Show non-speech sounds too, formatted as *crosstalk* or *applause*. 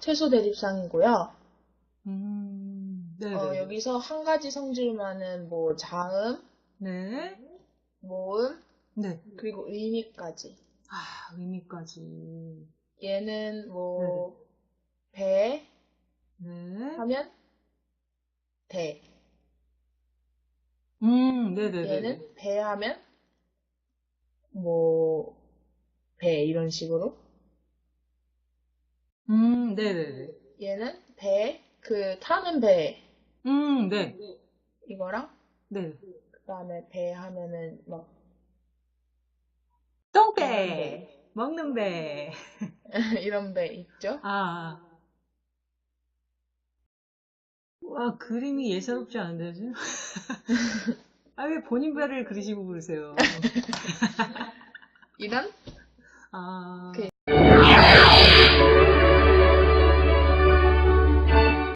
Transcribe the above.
최소 대립상이고요. 음, 네, 어, 네. 여기서 한 가지 성질만은 뭐 자음, 네. 모음, 네. 그리고 의미까지. 아, 의미까지. 얘는 뭐배 네. 하면 대. 음, 네네네. 얘는 배 하면 뭐 배 이런 식으로. 음, 네네네. 얘는 배, 그 타는 배 음, 네. 이거랑 네. 그다음에 배 하면은 막 똥배! 먹는 배. *laughs* 이런 배 있죠? 아. 와, 그림이 예사롭지 않은데, 지금? *laughs* 아, 왜 본인 배를 그리시고 그러세요? *laughs* 이런 아. 그